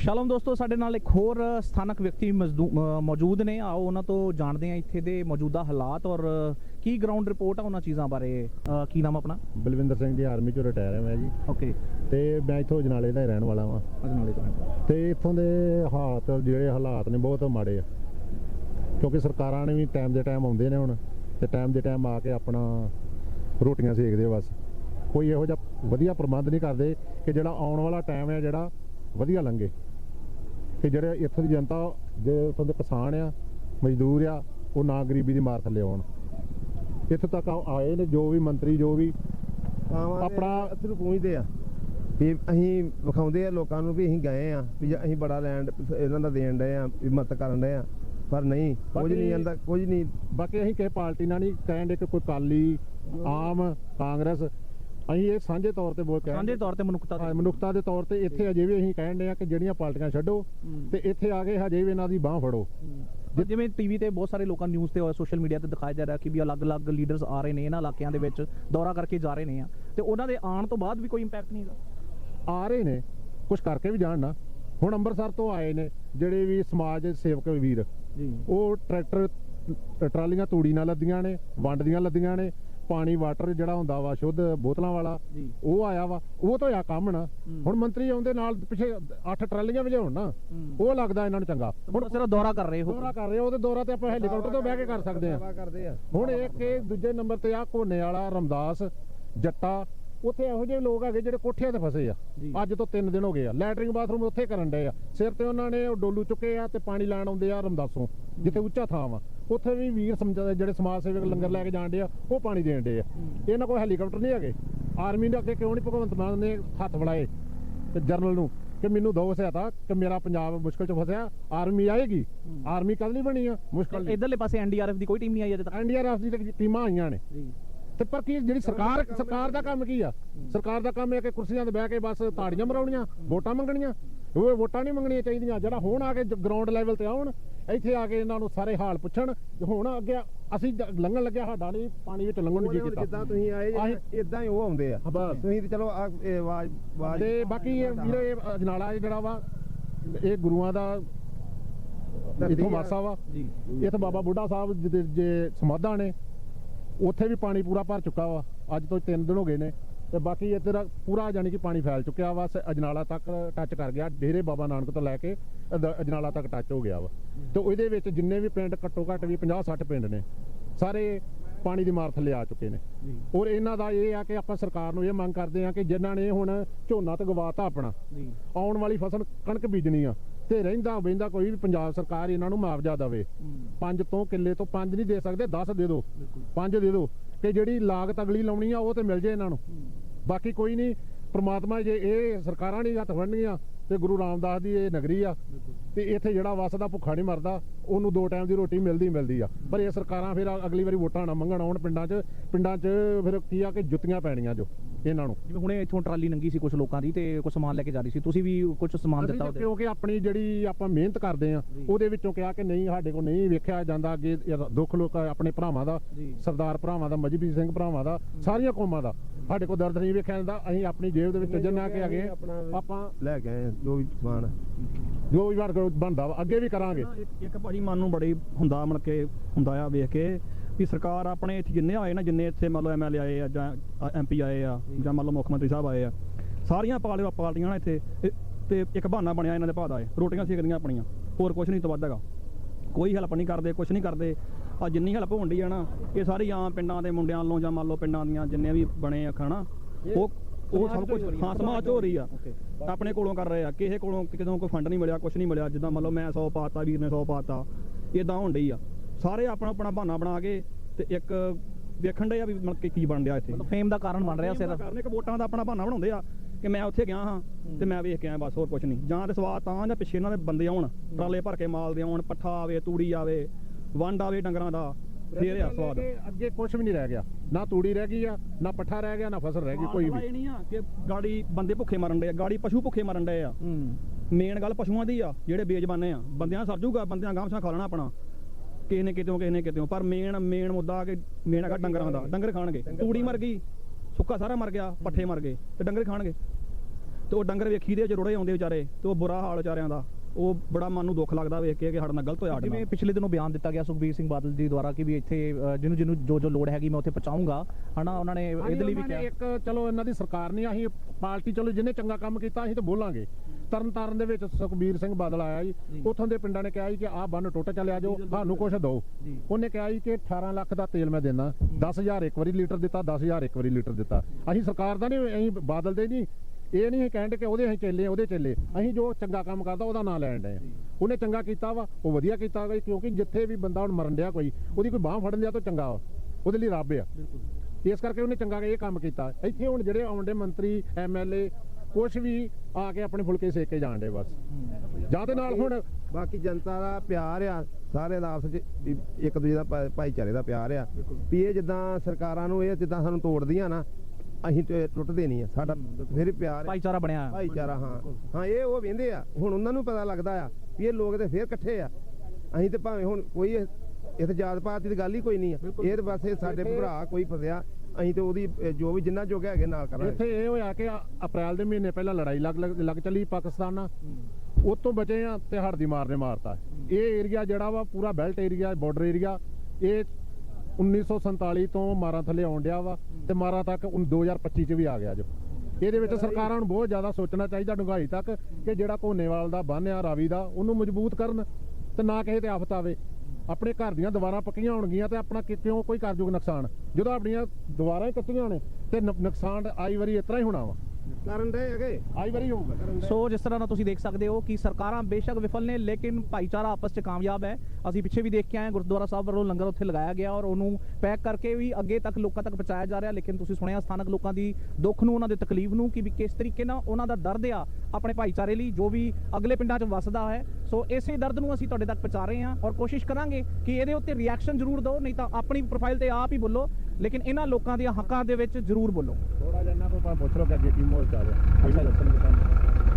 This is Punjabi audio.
ਸ਼ਾਲਮ ਦੋਸਤੋ ਸਾਡੇ ਨਾਲ ਇੱਕ ਹੋਰ ਸਥਾਨਕ ਵਿਅਕਤੀ ਮਜ਼ਦੂ- ਨੇ। ਆਓ ਉਹਨਾਂ ਤੋਂ ਜਾਣਦੇ ਹਾਂ ਇੱਥੇ ਦੇ ਮੌਜੂਦਾ ਹਾਲਾਤ ਔਰ ਕੀ ਗਰਾਊਂਡ ਰਿਪੋਰਟ ਆ ਉਹਨਾਂ ਚੀਜ਼ਾਂ ਬਾਰੇ। ਕੀ ਨਾਮ ਆਪਣਾ? ਬਲਵਿੰਦਰ ਸਿੰਘ ਜੀ ਆਰਮੀ ਚੋਂ ਰਿਟਾਇਰ ਹਾਂ ਮੈਂ ਜੀ। ਓਕੇ ਤੇ ਮੈਂ ਇੱਥੋਂ ਜਨਾਲੇ ਦਾ ਹੀ ਰਹਿਣ ਵਾਲਾ ਵਾਂ। ਅਜਨਾਲੇ ਤੋਂ ਤੇ ਇੱਥੋਂ ਦੇ ਹਾਲਾਤ ਜਿਹੜੇ ਹਾਲਾਤ ਨੇ ਬਹੁਤ ਮਾੜੇ ਆ। ਕਿਉਂਕਿ ਸਰਕਾਰਾਂ ਨੇ ਵੀ ਟਾਈਮ ਦੇ ਟਾਈਮ ਆਉਂਦੇ ਨੇ ਹੁਣ ਤੇ ਟਾਈਮ ਦੇ ਟਾਈਮ ਆ ਕੇ ਆਪਣਾ ਰੋਟੀਆਂ ਸੇਕਦੇ ਬਸ। ਕੋਈ ਇਹੋ ਜਿਹਾ ਵਧੀਆ ਪ੍ਰਬੰਧ ਨਹੀਂ ਕਰਦੇ ਕਿ ਜਿਹੜਾ ਆਉਣ ਵਾਲਾ ਟਾਈਮ ਹੈ ਜਿਹੜਾ ਵਧੀਆ ਲੰਘੇ। ਕਿ ਜਿਹੜੇ ਇੱਥੋਂ ਦੀ ਜਨਤਾ ਜੇ ਇੱਥੋਂ ਦੇ ਕਿਸਾਨ ਆ ਮਜ਼ਦੂਰ ਆ ਉਹ ਨਾ ਗਰੀਬੀ ਦੀ ਮਾਰ ਥੱਲੇ ਆਉਣ। ਇੱਥੋਂ ਤੱਕ ਆਏ ਨੇ ਜੋ ਵੀ ਮੰਤਰੀ ਜੋ ਵੀ ਆਪਣਾ ਅਥਰੂ ਪਹੁੰਚਦੇ ਆ। ਵੀ ਅਸੀਂ ਵਿਖਾਉਂਦੇ ਆ ਲੋਕਾਂ ਨੂੰ ਵੀ ਅਸੀਂ ਗਏ ਆ ਵੀ ਅਸੀਂ ਬੜਾ ਲੈਂਡ ਇਹਨਾਂ ਦਾ ਦੇਣ ਡਏ ਆ ਵੀ ਮਦਦ ਕਰਨ ਡਏ ਆ। ਪਰ ਨਹੀਂ ਕੁਝ ਨਹੀਂ ਜਾਂਦਾ ਕੁਝ ਨਹੀਂ। ਬਾਕੀ ਅਸੀਂ ਕਿਸੇ ਪਾਰਟੀ ਨਾਲ ਨਹੀਂ ਕਹਿੰਦੇ ਕਿ ਕੋਈ ਕਾਲੀ ਆਮ ਕਾਂਗਰਸ ਅਸੀਂ ਇਹ ਸਾਂਝੇ ਤੌਰ ਤੇ ਬੋਲ ਕੇ ਸਾਂਝੇ ਤੌਰ ਤੇ ਮਨੁੱਖਤਾ ਹਾਂ, ਦੇ ਮਨੁੱਖਤਾ ਦੇ ਤੌਰ ਤੇ ਇੱਥੇ ਅਜੇ ਵੀ ਅਸੀਂ ਕਹਿੰਦੇ ਆ ਕਿ ਜਿਹੜੀਆਂ ਪਾਰਟੀਆਂ ਛੱਡੋ। ਤੇ ਇੱਥੇ ਆ ਕੇ ਹਜੇ ਵੀ ਇਹਨਾਂ ਦੀ ਬਾਹ ਫੜੋ। ਜਿਵੇਂ ਟੀਵੀ ਤੇ ਬਹੁਤ ਸਾਰੇ ਲੋਕਾਂ ਨਿਊਜ਼ ਤੇ ਔਰ ਸੋਸ਼ਲ ਮੀਡੀਆ ਤੇ ਦਿਖਾਇਆ ਜਾ ਰਿਹਾ ਕਿ ਵੀ ਅਲੱਗ-ਅਲੱਗ ਲੀਡਰਸ ਆ ਰਹੇ ਨੇ ਇਹਨਾਂ ਇਲਾਕਿਆਂ ਦੇ ਵਿੱਚ ਦੌਰਾ ਕਰਕੇ ਜਾ ਰਹੇ ਨੇ ਆ। ਤੇ ਉਹਨਾਂ ਦੇ ਆਉਣ ਤੋਂ ਬਾਅਦ ਵੀ ਕੋਈ ਇੰਪੈਕਟ ਨਹੀਂ ਹੈਗਾ। ਆ ਰਹੇ ਨੇ ਕੁਝ ਕਰਕੇ ਵੀ ਜਾਣ ਨਾ। ਹੁਣ ਅੰਮ੍ਰਿਤਸਰ ਤੋਂ ਆਏ ਨੇ ਜਿਹੜੇ ਵੀ ਸਮਾਜ ਸੇਵਕ ਵੀਰ। ਜੀ। ਉਹ ਟਰੈਕਟਰ ਟਰਾਲੀਆਂ ਤੂੜੀ ਨਾਲ ਲੱਦੀਆਂ ਨੇ ਵੰਡ ਦੀਆਂ ਲੱਦੀਆਂ ਨੇ। ਪਾਣੀ ਵਾਟਰ ਜਿਹੜਾ ਹੁੰਦਾ ਵਾ ਸ਼ੁੱਧ ਬੋਤਲਾਂ ਵਾਲਾ ਉਹ ਆਇਆ ਵਾ। ਉਹ ਤਾਂ ਆ ਕੰਮ ਨਾ। ਹੂੰ। ਹੁਣ ਮੰਤਰੀ ਆਉਂਦੇ ਨਾਲ ਪਿੱਛੇ ਅੱਠ ਟਰਾਲੀਆਂ ਵਜਾਉਣ ਨਾ ਹੂੰ। ਉਹ ਲੱਗਦਾ ਇਹਨਾਂ ਨੂੰ ਚੰਗਾ। ਹੁਣ ਸਿਰਫ ਦੌਰਾ ਕਰ ਰਹੇ ਹੋ। ਦੌਰਾ ਕਰ ਰਹੇ ਆ, ਉਹਦੇ ਦੌਰਾ ਤੇ ਆਪਾਂ ਹੈਲੀਕਾਪਟਰ ਤੋਂ ਬਹਿ ਕੇ ਕਰ ਸਕਦੇ ਆ। ਹੁਣ ਇੱਕ ਇਹ ਦੂਜੇ ਨੰਬਰ ਤੇ ਆ ਕੋਨੇ ਵਾਲਾ ਰਮਦਾਸ ਜੱਟਾ ਉੱਥੇ ਇਹੋ ਜਿਹੇ ਲੋਕ ਹੈਗੇ ਜਿਹੜੇ ਕੋਠਿਆਂ ਤੇ ਫਸੇ ਆ। ਅੱਜ ਤੋਂ 3 ਦਿਨ ਹੋ ਗਏ ਆ। ਲੈਟਰਿੰਗ ਬਾਥਰੂਮ ਉੱਥੇ ਕਰਨ ਡਏ ਆ। ਸਿਰ ਤੇ ਉਹਨਾਂ ਨੇ ਉਹ ਡੋਲੂ ਚੁੱਕੇ ਆ ਤੇ ਪਾਣੀ ਲੈਣ ਆਉਂਦੇ ਆ ਰਮਦਾਸੋਂ ਜਿੱਥੇ ਉੱਚਾ ਥਾਂ ਵਾ। ਉੱਥੇ ਵੀ ਵੀਰ ਸਮਝਦੇ ਜਿਹੜੇ ਸਮਾਜ ਸੇਵਕ ਲੰਗਰ ਲੈ ਕੇ ਜਾਣ ਡੇ ਆ ਉਹ ਪਾਣੀ ਦੇਣ ਡੇ ਆ। ਇਹਨਾਂ ਕੋਲ ਹੈਲੀਕਾਪਟਰ ਨਹੀਂ ਹੈਗੇ। ਆਰਮੀ ਦੇ ਅੱਗੇ ਕਿਉਂ ਨਹੀਂ ਭਗਵੰਤ ਮਾਨ ਨੇ ਹੱਥ ਫੜਾਏ? ਤੇ ਜਰਨਲ ਨੂੰ ਕਿ ਮੈਨੂੰ ਦੋ ਸਹਾਇਤਾ ਕਿ ਮੇਰਾ ਪੰਜਾਬ ਮੁਸ਼ਕਲ ਚ ਫਸਿਆ ਆਰਮੀ ਆਏਗੀ। ਆਰਮੀ ਕਦ ਲਈ ਬਣੀ ਆ ਮੁਸ਼ਕਲ ਇਧਰਲੇ ਪਾਸੇ ਐਨਡੀਆਰਐਫ ਦੀ ਕੋਈ ਟੀਮ ਨਹੀਂ ਆਈ ਅਜੇ ਤੱਕ? ਐਨਡੀਆਰਐਫ ਦੀ ਟੀਮਾਂ ਆਈਆਂ ਨੇ। ਜੀ। ਤੇ ਪਰ ਕੀ ਜਿਹੜੀ ਸਰਕਾਰ ਸਰਕਾਰ ਦਾ ਕੰਮ ਕੀ ਆ? ਸਰਕਾਰ ਦਾ ਕੰਮ ਇਹ ਕਿ ਕੁਰਸੀਆਂ ਤੇ ਬਹਿ ਕੇ ਬਸ ਤਾੜੀਆਂ ਮਰਾਉਣੀਆਂ ਵੋਟਾਂ ਮੰਗਣੀਆਂ। ਉਹ ਵੋਟਾਂ ਨਹੀਂ ਮੰਗਣੀਆਂ ਚਾਹੀਦੀਆਂ। ਜਿਹੜਾ ਹੁਣ ਆ ਕੇ ਗਰਾਊਂਡ ਲੈਵਲ ਤੇ ਆਉਣ ਇੱਥੇ ਆ ਕੇ ਇਹਨਾਂ ਨੂੰ ਸਾਰੇ ਹਾਲ ਪੁੱਛਣ ਹੁਣ ਅੱਗੇ ਅਸੀਂ ਲੰਘਣ ਲੱਗਿਆ ਸਾਡਾ ਨਹੀਂ ਪਾਣੀ ਵਿੱਚ ਲੰਘਣ ਨੂੰ ਜੀ ਹੁਣ ਕੀਤਾ। ਜਿੱਦਾਂ ਤੁਸੀਂ ਆਏ ਇਦਾਂ ਹੀ ਉਹ ਆਉਂਦੇ ਆ। ਬਸ। ਤੁਸੀਂ ਤੇ ਚਲੋ ਆਵਾਜ਼ ਆਵਾਜ਼ ਤੇ ਬਾਕੀ ਇਹ ਵੀਰੇ ਅਜਨਾਲਾ ਜਿਹੜਾ ਵਾ ਇਹ ਗੁਰੂਆਂ ਦਾ ਇਥੋਂ ਵਾਸਾ ਵਾ। ਜੀ। ਇੱਥੇ ਬਾਬਾ ਬੁੱਢਾ ਸਾਹਿਬ ਜੇ ਸਮਾਧਾਂ ਨੇ ਉੱਥੇ ਵੀ ਪਾਣੀ ਪੂਰਾ ਭਰ ਚੁੱਕਾ ਵਾ। ਅੱਜ ਤੋਂ 3 ਦਿਨ ਹੋ ਗਏ ਨੇ। ਤੇ ਬਾਕੀ ਇੱਧਰ ਪੂਰਾ ਜਾਨੀ ਕਿ ਪਾਣੀ ਫੈਲ ਚੁੱਕਿਆ ਵਾ ਸ- ਅਜਨਾਲਾ ਤੱਕ ਟੱਚ ਕਰ ਗਿਆ ਡੇਰੇ ਬਾਬਾ ਨਾਨਕ ਤੋਂ ਲੈ ਕੇ ਅਦ- ਅਜਨਾਲਾ ਤੱਕ ਟੱਚ ਹੋ ਗਿਆ ਵਾ। ਤੇ ਉਹਦੇ ਵਿੱਚ ਜਿੰਨੇ ਵੀ ਪਿੰਡ ਘੱਟੋ ਘੱਟ ਵੀ 50 60 ਪਿੰਡ ਨੇ ਸਾਰੇ ਪਾਣੀ ਦੀ ਮਾਰ ਥੱਲੇ ਆ ਚੁੱਕੇ ਨੇ। ਔਰ ਇਹਨਾਂ ਦਾ ਇਹ ਆ ਕਿ ਆਪਾਂ ਸਰਕਾਰ ਨੂੰ ਇਹ ਮੰਗ ਕਰਦੇ ਆ ਕਿ ਜਿਨ੍ਹਾਂ ਨੇ ਹੁਣ ਝੋਨਾ ਤੇ ਗਵਾਤਾ ਆਪਣਾ ਜੀ। ਆਉਣ ਵਾਲੀ ਫਸਲ ਕਣਕ ਬੀਜਣੀ ਆ ਤੇ ਰਹਿੰਦਾ ਬੈਂਦਾ ਕੋਈ ਵੀ ਪੰਜਾਬ ਸਰਕਾਰ ਇਹਨਾਂ ਨੂੰ ਮੁਆਵਜ਼ਾ ਦੇਵੇ। ਪੰਜ ਤੋਂ ਕਿੱਲੇ ਤੋਂ ਪੰਜ ਨਹੀਂ ਦੇ ਸਕਦੇ 10 ਦੇ ਦਿਓ ਬਿਲਕੁਲ। ਪੰਜ ਦੇ ਦਿਓ ਕਿ ਜਿਹੜੀ ਲਾਗਤ ਅਗਲੀ ਲਾਉਣੀ ਆ ਉਹ ਤੇ ਮਿਲ ਜੇ ਇਹਨਾਂ ਨੂੰ। ਬਾਕੀ ਕੋਈ ਨਹੀਂ ਪ੍ਰਮਾਤਮਾ ਜੇ ਇਹ ਸਰਕਾਰਾਂ ਨਹੀਂ ਹੱਥ ਫੜਨਗੀਆਂ ਤੇ ਗੁਰੂ ਰਾਮਦਾਸ ਦੀ ਇਹ ਨਗਰੀ ਆ ਤੇ ਇੱਥੇ ਜਿਹੜਾ ਵਸਦਾ ਭੁੱਖਾ ਨਹੀਂ ਮਰਦਾ ਉਹਨੂੰ ਦੋ ਟਾਈਮ ਦੀ ਰੋਟੀ ਮਿਲਦੀ ਮਿਲਦੀ ਆ। ਪਰ ਇਹ ਸਰਕਾਰਾਂ ਫਿਰ ਅਗਲੀ ਵਾਰੀ ਵੋਟਾਂ ਨਾ ਮੰਗਣ ਆਉਣ ਪਿੰਡਾਂ 'ਚ ਪਿੰਡਾਂ 'ਚ ਫਿਰ ਕੀ ਆ ਕਿ ਜੁੱਤੀਆਂ ਪੈਣੀਆਂ ਜੋ ਇਹਨਾਂ ਨੂੰ। ਜਿਵੇਂ ਹੁਣੇ ਇੱਥੋਂ ਟਰਾਲੀ ਲੰਗੀ ਸੀ ਕੁਝ ਲੋਕਾਂ ਦੀ ਤੇ ਕੁਝ ਸਮਾਨ ਲੈ ਕੇ ਜਾ ਰਹੀ ਸੀ ਤੁਸੀਂ ਵੀ ਕੁਝ ਸਮਾਨ ਦਿੱਤਾ ਉਹਦੇ? ਕਿਉਂਕਿ ਆਪਣੀ ਜਿਹੜੀ ਆਪਾਂ ਮਿਹਨਤ ਕਰਦੇ ਆ। ਉਹਦੇ ਵਿੱਚੋਂ ਕਿਹਾ ਕਿ ਨਹੀਂ ਸਾਡੇ ਕੋਲ ਨਹੀਂ ਵੇਖਿਆ ਜਾਂਦਾ ਅੱਗੇ ਦੁੱਖ ਲੋਕ ਆਪਣੇ ਭਰਾਵਾਂ ਦਾ। ਸਰਦਾਰ ਭਰਾਵਾਂ ਦਾ ਮਜਬੀ ਸਿੰਘ ਭਰਾਵਾਂ ਦਾ ਸਾਰੀਆਂ ਕੌਮਾਂ ਦਾ। ਸਾਡੇ ਕੋਲ ਦਰਦ ਨਹੀਂ ਵੇਖਿਆ ਜਾਂਦਾ ਅਸੀਂ ਆਪਣੀ ਜੇਬ ਦੇ ਵਿੱਚ ਜਿੰਨਾ ਕਿ ਹੈਗੇ ਆਪਾਂ ਲੈ ਕੇ ਆਏ ਜੋ ਵੀ ਸਮਾਨ। ਜੋ ਵੀ ਵਾਰ ਬਣਦਾ ਵਾ ਅੱਗੇ ਵੀ ਕਰਾਂਗੇ। ਇੱਕ- ਭਾਜੀ ਮਨ ਨੂੰ ਬੜੀ ਹੁੰਦਾ ਮਤਲਬ ਕਿ ਹੁੰਦਾ ਆ ਵੇਖ ਕੇ ਵੀ ਸਰਕਾਰ ਆਪਣੇ ਇੱਥੇ ਜਿੰਨੇ ਆਏ ਨਾ ਜਿੰਨੇ ਇੱਥੇ ਮੰਨ ਲਓ ਐਮਐਲਏ ਆਏ ਆ ਜਾਂ ਐਮਪੀ ਆਏ ਆ ਜਾਂ ਮੰਨ ਲਓ ਮੁੱਖ ਮੰਤਰੀ ਸਾਹਿਬ ਆਏ ਆ ਸਾਰੀਆਂ ਪਾਰਟੀਆਂ ਨਾ ਇੱਥੇ ਤੇ ਇੱਕ ਬਹਾਨਾ ਬਣਿਆ ਇਹਨਾਂ ਦੇ ਭਾਅ ਦਾ ਰੋਟੀਆਂ ਸੇਕਦੀਆਂ ਆਪਣੀਆਂ ਹੋਰ ਕੁਝ ਨਹੀਂ ਤੋਂ ਵੱਧ ਹੈਗਾ। ਕੋਈ ਹੈਲਪ ਨਹੀਂ ਕਰਦੇ ਕੁਝ ਨਹੀਂ ਕਰਦੇ। ਆ ਜਿੰਨੀ ਹੈਲਪ ਡਈ ਆ ਨਾ ਇਹ ਸਾਰੀ ਆਮ ਪਿੰਡਾਂ ਦੇ ਮੁੰਡਿਆਂ ਵੱਲੋਂ ਜਾਂ ਮੰਨ ਲਓ ਪਿੰਡਾਂ ਦੀਆਂ ਜਿੰਨੇ ਵੀ ਬਣੇ ਆ ਖਾਣਾ ਉਹ ਉਹ ਸਭ ਕੁਝ ਹਾਂ ਸਮਾਜ ਹੋ ਰਹੀ ਆ. ਆਪਣੇ ਕੋਲੋਂ ਕਰ ਰਹੇ ਆ ਕਿਸੇ ਕੋਲੋਂ ਕਿਤੋਂ ਕੋਈ ਫੰਡ ਨਹੀਂ ਮਿਲਿਆ ਕੁਝ ਨਹੀਂ ਮਿਲਿਆ ਜਿੱਦਾਂ ਮੰਨ ਲਓ ਮੈਂ 100 ਪਾਤਾ ਵੀਰ ਨੇ 100 ਪਾਤਾ ਇਦਾਂ ਹੋਣ ਡਈ ਆ। ਸਾਰੇ ਆਪਣਾ ਆਪਣਾ ਬਹਾਨਾ ਬਣਾ ਕੇ ਤੇ ਇੱਕ ਵੇਖਣ ਡਏ ਆ ਵੀ ਮਤਲਬ ਕਿ ਬਣ ਰਿਹਾ ਇੱਥੇ। ਫੇਮ ਦਾ ਕਾਰਨ ਬਣ ਰਿਹਾ ਸਿਰ। ਕਾਰਨ ਇੱਕ ਵੋਟਾਂ ਦਾ ਆਪਣਾ ਬਹਾਨਾ ਬਣਾਉਂਦੇ ਆ। ਕਿ ਮੈਂ ਉੱਥੇ ਗਿਆ ਹਾਂ ਤੇ ਮੈਂ ਵੇਖ ਕੇ ਆਇਆ ਬਸ ਹੋਰ ਕੁਝ ਨਹੀਂ। ਜਾਂ ਤੇ ਸਵਾਦ ਤਾਂ ਜਾਂ ਪਿੱਛੇ ਇਹਨਾਂ ਦੇ ਬੰਦੇ ਆਉਣ ਟਰਾਲੇ ਭਰ ਕੇ ਮਾਲ ਦੇ ਆਉਣ ਪੱਠਾ ਆਵੇ ਤੂੜੀ ਆਵੇ ਵੰਡ ਆਵੇ ਡੰਗਰਾਂ ਦਾ ਫੇਰ ਆ ਸਵਾਦ। ਅੱਗੇ- ਕੁਝ ਵੀ ਨਹੀਂ ਰਹਿ ਗਿਆ। ਨਾ ਤੂੜੀ ਰਹਿ ਗਈ ਆ ਨਾ ਪੱਠਾ ਰਹਿ ਗਿਆ ਨਾ ਫਸਲ ਰਹਿ ਗਈ ਕੋਈ ਵੀ। ਨਹੀਂ ਆ ਕਿ ਗਾੜੀ ਬੰਦੇ ਭੁੱਖੇ ਮਰਨ ਡਏ ਆ ਗਾੜੀ ਪਸ਼ੂ ਭੁੱਖੇ ਮਰਨ ਡਏ ਆ। ਮੇਨ ਗੱਲ ਪਸ਼ੂਆਂ ਦੀ ਆ ਜਿਹੜੇ ਬੇਜ਼ਬਾਨੇ ਆ। ਬੰਦਿਆਂ ਸਰ ਜੂਗਾ ਬੰਦਿਆਂ ਗਾਮਸਾ ਖਾ ਲੈਣਾ ਆਪਣਾ। ਕਿਸੇ ਨੇ ਕਿਤੇੋਂ ਕਿਸੇ ਨੇ ਕਿਤੇੋਂ ਪਰ ਮੇਨ ਮੇਨ ਮੁੱਦਾ ਆ ਕਿ ਮੇਨ ਹੈਗਾ ਡੰਗਰਾਂ ਦਾ। ਡੰਗਰ ਖਾਣਗੇ। ਤੂੜੀ ਮਰ ਗਈ ਸੁੱਕਾ ਸਾਰਾ ਮਰ ਗਿਆ ਪੱਠੇ ਮਰ ਗਏ ਤੇ ਡੰਗਰ ਖਾਣਗੇ। ਤੇ ਉਹ ਡੰਗਰ ਵੇਖੀ ਦੇ ਜਰੋੜੇ ਆਉਂਦੇ ਵਿਚਾਰੇ ਤੇ ਉਹ ਬੁਰਾ ਹਾਲ ਵਿਚਾਰਿਆਂ ਦਾ। ਉਹ ਬੜਾ ਮਨ ਨੂੰ ਦੁੱਖ ਲੱਗਦਾ ਵੇਖ ਕੇ ਕਿ ਸਾਡੇ ਨਾਲ ਗਲਤ ਹੋਇਆ ਜਿਵੇਂ ਪਿਛਲੇ ਦਿਨੋਂ ਬਿਆਨ ਦਿੱਤਾ ਗਿਆ ਸੁਖਬੀਰ ਸਿੰਘ ਬਾਦਲ ਜੀ ਦੁਆਰਾ ਕਿ ਵੀ ਇੱਥੇ ਜਿਹਨੂੰ ਜਿਹਨੂੰ ਜੋ ਜੋ ਲੋੜ ਹੈਗੀ ਮੈਂ ਉੱਥੇ ਪਹੁੰਚਾਊਂਗਾ। ਹਨਾ ਉਹਨਾਂ ਨੇ ਇਹਦੇ ਲਈ ਵੀ ਕਿਹਾ। ਇੱਕ ਚਲੋ ਇਹਨਾਂ ਦੀ ਸਰਕਾਰ ਨਹੀਂ ਅਸੀਂ ਪਾਰਟੀ ਚਲੋ ਜਿਹਨੇ ਚੰਗਾ ਕੰਮ ਕੀਤਾ ਅਸੀਂ ਤਾਂ ਬੋਲਾਂਗੇ। ਤਰਨ ਤਾਰਨ ਦੇ ਵਿੱਚ ਸੁਖਬੀਰ ਸਿੰਘ ਬਾਦਲ ਆਇਆ ਜੀ। ਉੱਥੋਂ ਦੇ ਪਿੰਡਾਂ ਨੇ ਕਿਹਾ ਜੀ ਕਿ ਆਹ ਬੰਨ ਟੁੱਟ ਚੱਲਿਆ ਜੋ ਸਾਨੂੰ ਕੁਛ ਦਿਓ। ਉਹਨੇ ਕਿਹਾ ਜੀ ਕਿ 18 ਲੱਖ ਦਾ ਤੇਲ ਮੈਂ ਦੇਣਾ 10000 ਇੱਕ ਵਾਰੀ ਲੀਟਰ ਦਿੱਤਾ 10000 ਇੱਕ ਵਾਰੀ ਲੀਟਰ ਦਿੱਤਾ। ਅਸੀਂ ਸਰਕਾਰ ਦਾ ਨਹੀਂ ਅਸੀਂ ਬਾਦਲ ਦੇ ਨਹੀਂ। ਇਹ ਨਹੀਂ ਕਹਿੰਦੇ ਕਿ ਉਹਦੇ ਅਸੀਂ ਚੱਲੇ ਉਹਦੇ ਚੱਲੇ। ਅਸੀਂ ਜੋ ਚੰਗਾ ਕੰਮ ਕਰਦਾ ਉਹਦਾ ਨਾਂ ਲੈਣ ਆ। ਉਹਨੇ ਚੰਗਾ ਕੀਤਾ ਵਾ ਉਹ ਵਧੀਆ ਕੀਤਾ ਵਾ ਕਿਉਂਕਿ ਜਿੱਥੇ ਵੀ ਬੰਦਾ ਹੁਣ ਮਰਨ ਡਿਆ ਕੋਈ ਉਹਦੀ ਕੋਈ ਬਾਹ ਫੜਨ ਦਿਆ ਤਾਂ ਚੰਗਾ ਵਾ। ਉਹਦੇ ਲਈ ਰੱਬ ਆ। ਇਸ ਕਰਕੇ ਉਹਨੇ ਚੰਗਾ ਇਹ ਕੰਮ ਕੀਤਾ। ਇੱਥੇ ਹੁਣ ਜਿਹੜੇ ਆਉਂਦੇ ਮੰਤਰੀ ਐਮਐਲਏ ਕੁਝ ਵੀ ਆ ਕੇ ਆਪਣੇ ਫੁਲਕੇ ਸੇਕ ਕੇ ਜਾਣ ਡੇ ਬਸ। ਜਾਂ ਤੇ ਨਾਲ ਹੁਣ ਬਾਕੀ ਜਨਤਾ ਦਾ ਪਿਆਰ ਆ ਸਾਰੇ ਦਾ ਆਪਸ ਚ ਇੱਕ ਦੂਜੇ ਦਾ ਭਾਈਚਾਰੇ ਦਾ ਪਿਆਰ ਆ। ਵੀ ਇਹ ਜਿੱਦਾਂ ਸਰਕਾਰਾਂ ਨੂੰ ਇਹ ਜਿੱਦਾਂ ਸਾਨੂੰ ਤੋੜਦੀਆਂ ਨਾ ਅਸੀਂ ਤੇ ਟੁੱਟਦੇ ਨਹੀਂ ਆ ਸਾਡਾ ਫਿਰ ਪਿਆਰ ਆ। ਭਾਈਚਾਰਾ ਬਣਿਆ ਹੈ। ਭਾਈਚਾਰਾ ਹਾਂ। ਹਾਂ ਇਹ ਉਹ ਵਹਿੰਦੇ ਆ। ਹੁਣ ਉਹਨਾਂ ਨੂੰ ਪਤਾ ਲੱਗਦਾ ਆ ਵੀ ਇਹ ਲੋਕ ਤੇ ਫੇਰ ਇਕੱਠੇ ਆ। ਅਸੀਂ ਤੇ ਭਾਵੇਂ ਹੁਣ ਕੋਈ ਇੱਥੇ ਜਾਤ ਪਾਤ ਦੀ ਗੱਲ ਹੀ ਕੋਈ ਨਹੀਂ ਆ। ਇਹ ਤੇ ਬਸ ਇਹ ਸਾਡੇ ਭਰਾ ਕੋਈ ਫਸਿਆ ਅਸੀਂ ਤੇ ਉਹਦੀ ਅਹ, ਜੋ ਵੀ ਜਿੰਨਾ ਜੋਗੇ ਹੈਗੇ ਨਾਲ ਕਰਾਂਗੇ। ਇੱਥੇ ਇਹ ਹੋਇਆ ਕਿ ਆ- ਅਪ੍ਰੈਲ ਦੇ ਮਹੀਨੇ ਪਹਿਲਾਂ ਲੜਾਈ ਲੱਗ ਲੱਗ ਲੱਗ ਚੱਲੀ ਪਾਕਿਸਤਾਨ ਨਾਲ। ਉਹ ਤੋਂ ਬਚੇ ਆ ਤੇ ਹੜਦੀ ਮਾਰ ਨੇ ਮਾਰਤਾ। ਇਹ ਏਰੀਆ ਜਿਹੜਾ ਵਾ ਪੂਰਾ ਬੈਲਟ ਏਰੀਆ ਬਾਰਡਰ ਏਰੀਆ ਇਹ 1947 ਤੋਂ ਮਾਰਾਂ ਥੱਲੇ ਆਉਣ ਡਿਆ ਵਾ ਤੇ ਮਾਰਾਂ ਤੱਕ ਉਨ- 2025 ਚ ਵੀ ਆ ਗਿਆ ਜੋ। ਇਹਦੇ ਵਿੱਚ ਸਰਕਾਰਾਂ ਨੂੰ ਬਹੁਤ ਜ਼ਿਆਦਾ ਸੋਚਣਾ ਚਾਹੀਦਾ ਡੂੰਘਾਈ ਤੱਕ ਕਿ ਜਿਹੜਾ ਕੋਨੇਵਾਲ ਦਾ ਬੰਨ ਆ, ਰਾਵੀ ਦਾ, ਉਹਨੂੰ ਮਜ਼ਬੂਤ ਕਰਨ ਤੇ ਨਾ ਕਿਸੇ ਤੇ ਆਫਤ ਆਵੇ। ਆਪਣੇ ਘਰ ਦੀਆਂ ਦੀਵਾਰਾਂ ਪੱਕੀਆਂ ਹੋਣਗੀਆਂ ਤੇ ਆਪਣਾ ਕਿਉਂ ਕੋਈ ਕਰ ਨੁਕਸਾਨ? ਜਦੋਂ ਆਪਣੀਆਂ ਦੀਵਾਰਾਂ ਹੀ ਕੱਚੀਆਂ ਨੇ ਤੇ ਨੁਕਸਾਨ ਆਈ ਵਾਰੀ ਇਸ ਤਰ੍ਹਾਂ ਹੀ ਹੋਣਾ ਵਾ। ਕਰਨ ਦੇ ਹੈਗੇ? ਆਈ ਵਾਰੀ ਹੋਊਗਾ। ਸੋ ਜਿਸ ਤਰ੍ਹਾਂ ਨਾਲ ਤੁਸੀਂ ਦੇਖ ਸਕਦੇ ਹੋ ਕਿ ਸਰਕਾਰਾਂ ਬੇਸ਼ੱਕ ਵਿਫਲ ਨੇ ਲੇਕਿਨ ਭਾਈਚਾਰਾ ਆਪਸ 'ਚ ਕਾਮਯਾਬ ਹੈ। ਅਸੀਂ ਪਿੱਛੇ ਵੀ ਦੇਖ ਕੇ ਆਏ ਗੁਰਦੁਆਰਾ ਸਾਹਿਬ ਵੱਲੋਂ ਲੰਗਰ ਉੱਥੇ ਲਗਾਇਆ ਗਿਆ ਔਰ ਉਹਨੂੰ ਪੈਕ ਕਰਕੇ ਵੀ ਅੱਗੇ ਤੱਕ ਲੋਕਾਂ ਤੱਕ ਪਹੁੰਚਾਇਆ ਜਾ ਰਿਹਾ। ਲੇਕਿਨ ਤੁਸੀਂ ਸੁਣਿਆ ਸਥਾਨਕ ਲੋਕਾਂ ਦੀ ਦੁੱਖ ਨੂੰ ਉਹਨਾਂ ਦੇ ਤਕਲੀਫ ਨੂੰ ਕਿ ਵੀ ਕਿਸ ਤਰੀਕੇ ਨਾਲ ਉਹਨਾਂ ਦਾ ਦਰਦ ਆ ਆਪਣੇ ਭਾਈਚਾਰੇ ਲਈ ਜੋ ਵੀ ਅਗਲੇ ਪਿੰਡਾਂ 'ਚ ਵਸਦਾ ਹੈ। ਸੋ ਇਸੇ ਦਰਦ ਨੂੰ ਅਸੀਂ ਤੁਹਾਡੇ ਤੱਕ ਪਹੁੰਚਾ ਰਹੇ ਹਾਂ ਔਰ ਕੋਸ਼ਿਸ਼ ਕਰਾਂਗੇ ਕਿ ਇਹਦੇ ਉੱਤੇ ਰਿਐਕਸ਼ਨ ਜ਼ਰੂਰ ਦਿਓ ਨਹੀਂ ਤਾਂ ਆਪਣੀ ਪ੍ਰੋਫਾਈਲ ਤੇ ਆਪ ਹੀ ਬੋਲੋ ਲੇਕਿਨ ਇਹਨਾਂ ਲੋਕਾਂ ਦੀਆਂ ਹੱਕਾਂ ਦੇ ਵਿੱਚ ਜ਼ਰੂਰ ਬੋਲੋ। ਥੋੜਾ ਜਿਹਾ ਇਹਨਾਂ ਕੋਲ ਪੁੱਛ ਲਓ ਕਿ ਅੱਗੇ ਕੀ ਮਾਹੌਲ ਚੱਲ ਰਿਹਾ।